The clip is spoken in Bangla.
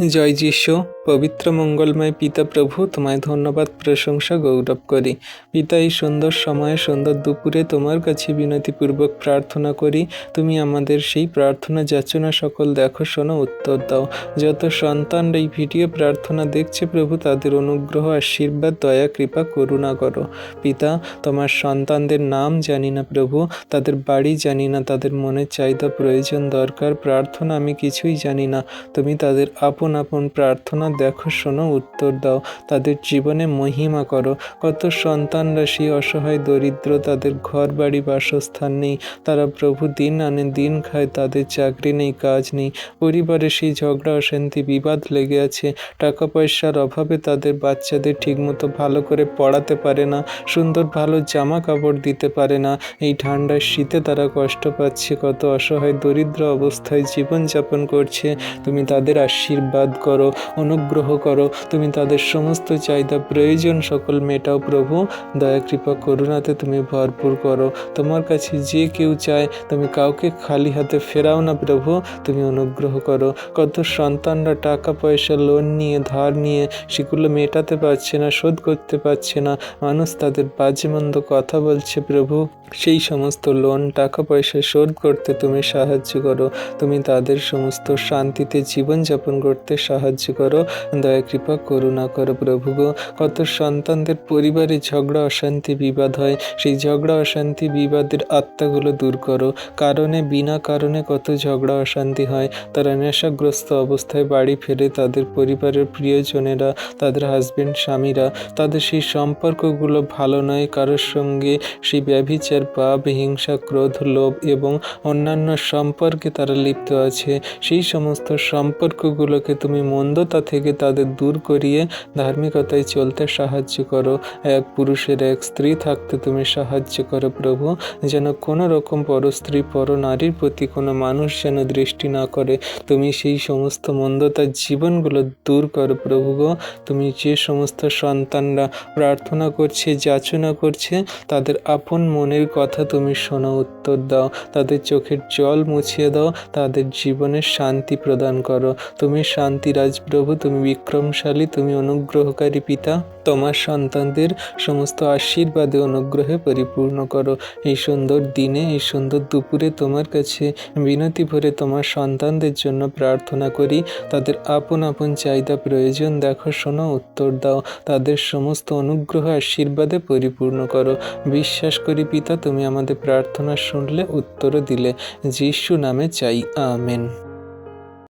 জয় যিশু, পবিত্র মঙ্গলময় পিতা প্রভু, তোমায় ধন্যবাদ, প্রশংসা গৌরব করি। পিতা, এই সুন্দর সময়ে, সুন্দর দুপুরে তোমার কাছে বিনতিপূর্বক প্রার্থনা করি। তুমি আমাদের সেই প্রার্থনা যাচনা সকল দেখো, শোনো, উত্তর দাও। যত সন্তান এই ভিডিও প্রার্থনা দেখছে প্রভু, তাদের অনুগ্রহ, আশীর্বাদ, দয়া, কৃপা, করুণা করো। পিতা, তোমার সন্তানদের নাম জানি না প্রভু, তাদের বাড়ি জানি না, তাদের মনের চাহিদা, প্রয়োজন, দরকার, প্রার্থনা আমি কিছুই জানি না। তুমি তাদের আপন আপন প্রার্থনা দেখো, শোনো, উত্তর দাও। তাদের জীবনে মহিমা করো। কত সন্তানরা সেই অসহায় দরিদ্র, তাদের ঘর বাড়ি বাসস্থান নেই। তারা প্রভু দিন আনে দিন খায়, তাদের চাকরি নেই, কাজ নেই। পরিবারে সেই ঝগড়া, অশান্তি, বিবাদ লেগে আছে। টাকা পয়সার অভাবে তাদের বাচ্চাদের ঠিকমতো ভালো করে পড়াতে পারে না, সুন্দর ভালো জামা কাপড় দিতে পারে না। এই ঠান্ডার শীতে তারা কষ্ট পাচ্ছে, কত অসহায় দরিদ্র অবস্থায় জীবনযাপন করছে। তুমি তাদের আশীর্বাদ করো, অনুগ্রহ করো। তুমি তাদের সমস্ত চাহিদা, প্রয়োজন সকল মেটাও প্রভু। দয়া, কৃপা, করুণাতে তুমি ভরপুর করো। তোমার কাছে যে কেউ চায়, তুমি কাউকে খালি হাতে ফেরাও না প্রভু। তুমি অনুগ্রহ করো। কত সন্তানরা টাকা, পয়সা, লোন নিয়ে, ধার নিয়ে সেগুলো মেটাতে পারছে না, শোধ করতে পারছে না। মানুষ তাদের বাজে মন্দ কথা বলছে, প্রভু। সেই সমস্ত লোন, টাকা, পয়সা শোধ করতে তুমি সাহায্য করো। তুমি তাদের সমস্ত শান্তিতে জীবনযাপন করতে সাহায্য করো। দয়া, কৃপা, করুণা করো প্রভু গো। কত সন্তানদের পরিবারে ঝগড়া, অশান্তি, বিবাদ হয়, সেই ঝগড়া, অশান্তি, বিবাদের আত্মাগুলো দূর করো। কারণে, বিনা কারণে কত ঝগড়া, অশান্তি হয়, তারা নেশাগ্রস্ত অবস্থায় বাড়ি ফেরে তাদের পরিবারের প্রিয়জনেরা, তাদের হাজবেন্ড স্বামীরা, তাদের সেই সম্পর্কগুলো ভালো নয়, কারোর সঙ্গে সেই ব্যভিচার, পাপ, হিংসা, ক্রোধ, লোভ এবং অন্যান্য সম্পর্কে তারা লিপ্ত আছে। সেই সমস্ত সম্পর্কগুলোকে তুমি মন্দতা থেকে তাদের দূর করিয়ে ধার্মিকতায় চলতে সাহায্য করো। এক পুরুষের এক স্ত্রী থাকতে তুমি সাহায্য করো প্রভু, যেন কোনো রকম পর স্ত্রী, পর নারীর প্রতি কোনো মানুষ যেন দৃষ্টি না করে। তুমি সেই সমস্ত মন্দতার জীবনগুলো দূর করো প্রভু গো। তুমি যে সমস্ত সন্তানরা প্রার্থনা করছে, যাচনা করছে, তাদের আপন মনের কথা তুমি শোনো, উত্তর দাও। তাদের চোখের জল মুছিয়ে দাও, তাদের জীবনে শান্তি প্রদান করো। তুমি শান্তিরাজ প্রভু, তুমি বিক্রমশালী, তুমি অনুগ্রহকারী পিতা। তোমার সন্তানদের সমস্ত আশীর্বাদে অনুগ্রহে পরিপূর্ণ করো। এই সুন্দর দিনে, এই সুন্দর দুপুরে তোমার কাছে বিনতি ভরে তোমার সন্তানদের জন্য প্রার্থনা করি। তাদের আপন আপন চাহিদা প্রয়োজন, দেখো, শোনো, উত্তর দাও। তাদের সমস্ত অনুগ্রহ আশীর্বাদে পরিপূর্ণ করো। বিশ্বাস করি পিতা, তুমি আমাদের প্রার্থনা শুনলে উত্তরও দিলে। যিশু নামে চাই, আমেন।